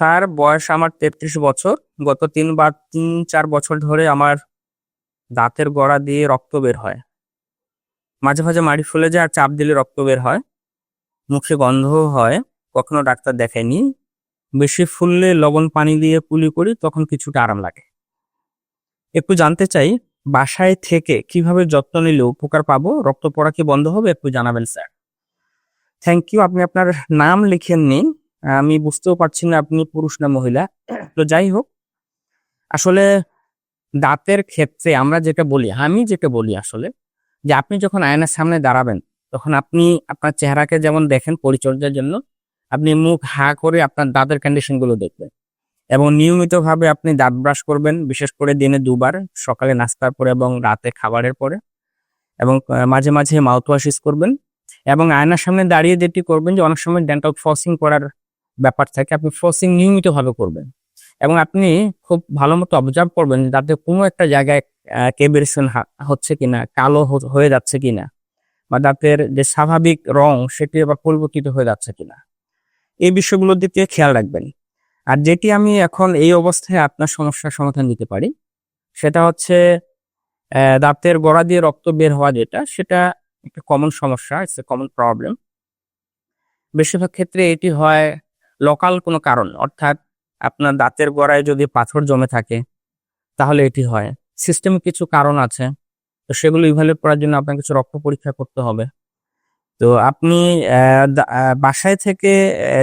Sir, বয়স আমার তেত্রিশ বছর। গত তিন তিনবার, তিন, চার বছর ধরে আমার দাঁতের গোড়া দিয়ে রক্ত বের হয়। মাঝে মাঝে মাড়ি ফুলে যায় আর চাপ দিলে রক্ত বের হয়। মুখে গন্ধও হয়, কখনো ডাক্তার দেখায়নি বেশি ফুললে লবণ পানি দিয়ে পুলি করি, তখন কিছুটা আরাম লাগে। একটু জানতে চাই, বাসায় থেকে কীভাবে যত্ন নিলে উপকার পাবো? রক্ত পড়া কি বন্ধ হবে? একটু জানাবেন, স্যার। থ্যাংক ইউ, আপনি আপনার নাম লিখেননি আমি বুঝতেও পারছি না আপনি পুরুষ না মহিলা। তো যাই হোক, আসলে দাঁতের ক্ষেত্রে আমরা যেটা বলি, আমি যেটা বলি আসলে, যে আপনি যখন আয়নার সামনে দাঁড়াবেন, তখন আপনি আপনার চেহারাকে যেমন দেখেন পরিচর্যার জন্য, আপনি মুখ হা করে আপনার দাঁতের কন্ডিশনগুলো দেখবেন। এবং নিয়মিতভাবে আপনি দাঁত ব্রাশ করবেন, বিশেষ করে দিনে দুবার, সকালে নাস্তার পরে এবং রাতে খাবারের পরে। এবং মাঝে মাঝে মাউথ ওয়াশ ইউজ করবেন। এবং আয়নার সামনে দাঁড়িয়ে যেটি করবেন যে, অনেক সময় ডেন্টাল ফ্লসিং করার ব্যাপার থাকে, আপনি ফ্লসিং নিয়মিতভাবে করবেন। এবং আপনি খুব ভালো মতো অবজার্ভ করবেন যাতে কোনো একটা জায়গায় কেবেরিসন হচ্ছে কিনা, কালো হয়ে যাচ্ছে কিনা, বা দাঁতের যে স্বাভাবিক রং সেটি আবার পরিবর্তিত হয়ে যাচ্ছে কিনা। এই বিষয়গুলোর দিকে খেয়াল রাখবেন। আর যেটি আমি এখন এই অবস্থায় আপনার সমস্যার সমাধান দিতে পারি, সেটা হচ্ছে দাঁতের গোড়া দিয়ে রক্ত বের হওয়া যেটা, সেটা একটা কমন সমস্যা ইটস এ কমন প্রবলেম বেশিরভাগ ক্ষেত্রে এটি হয় লোকাল কোনো কারণ অর্থাৎ আপনার দাঁতের গোড়ায় যদি পাথর জমে থাকে, তাহলে এটি হয়। সিস্টেমে কিছু কারণ আছে, তো সেগুলো ইভালুয়েট করার জন্য আপনার কিছু রক্ত পরীক্ষা করতে হবে। তো আপনি বাসায় থেকে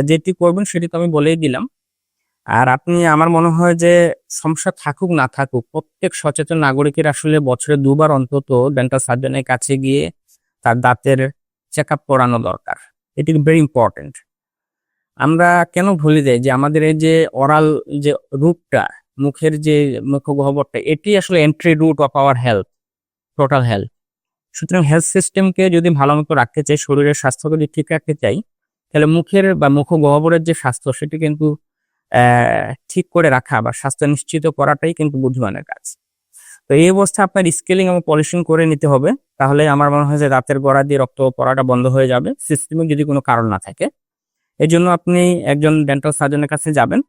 যেটি করবেন সেটি তো আমি বলেই দিলাম। আর আপনি, আমার মনে হয় যে সমস্যা থাকুক না থাকুক, প্রত্যেক সচেতন নাগরিকের আসলে বছরে দুবার অন্তত ডেন্টাল সার্জনের কাছে গিয়ে তার দাঁতের চেক আপ করানো দরকার। এটি ভেরি ইম্পর্টেন্ট আমরা কেন ভুলে যাই যে আমাদের এই যে অরাল যে রুটটা মুখের যে মুখগহ্বরটা, এটি আসলে entry route of our health total health সুতরাং হেলথ সিস্টেমকে যদি ভালো মতো রাখতে চাই, শরীরের স্বাস্থ্যকে যদি ঠিক রাখতে চাই, তাহলে মুখের বা মুখ মুখগহ্বরের যে স্বাস্থ্য, সেটি কিন্তু ঠিক করে রাখা বা স্বাস্থ্য নিশ্চিত করাটাই কিন্তু বুদ্ধিমানের কাজ। তো এই অবস্থা আপনার স্কেলিং এবং পলিশিং করে নিতে হবে। তাহলে আমার মনে হয় যে দাঁতের গড়া দিয়ে রক্ত পড়াটা বন্ধ হয়ে যাবে। সিস্টেমে যদি কোনো কারণ না থাকে। এই জন্য আপনি একজন ডেন্টাল সার্জনের কাছে যাবেন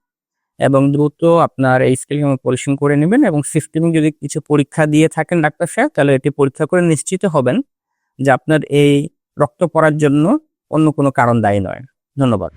এবং দ্রুত আপনার এই স্কেল পরিশ্রম করে নেবেন এবং সিস্টেম যদি কিছু পরীক্ষা দিয়ে থাকেন ডাক্তার সাহেব, তাহলে এটি পরীক্ষা করে নিশ্চিত হবেন যে আপনার এই রক্ত পড়ার জন্য অন্য কোনো কারণ দায়ী নয়। ধন্যবাদ।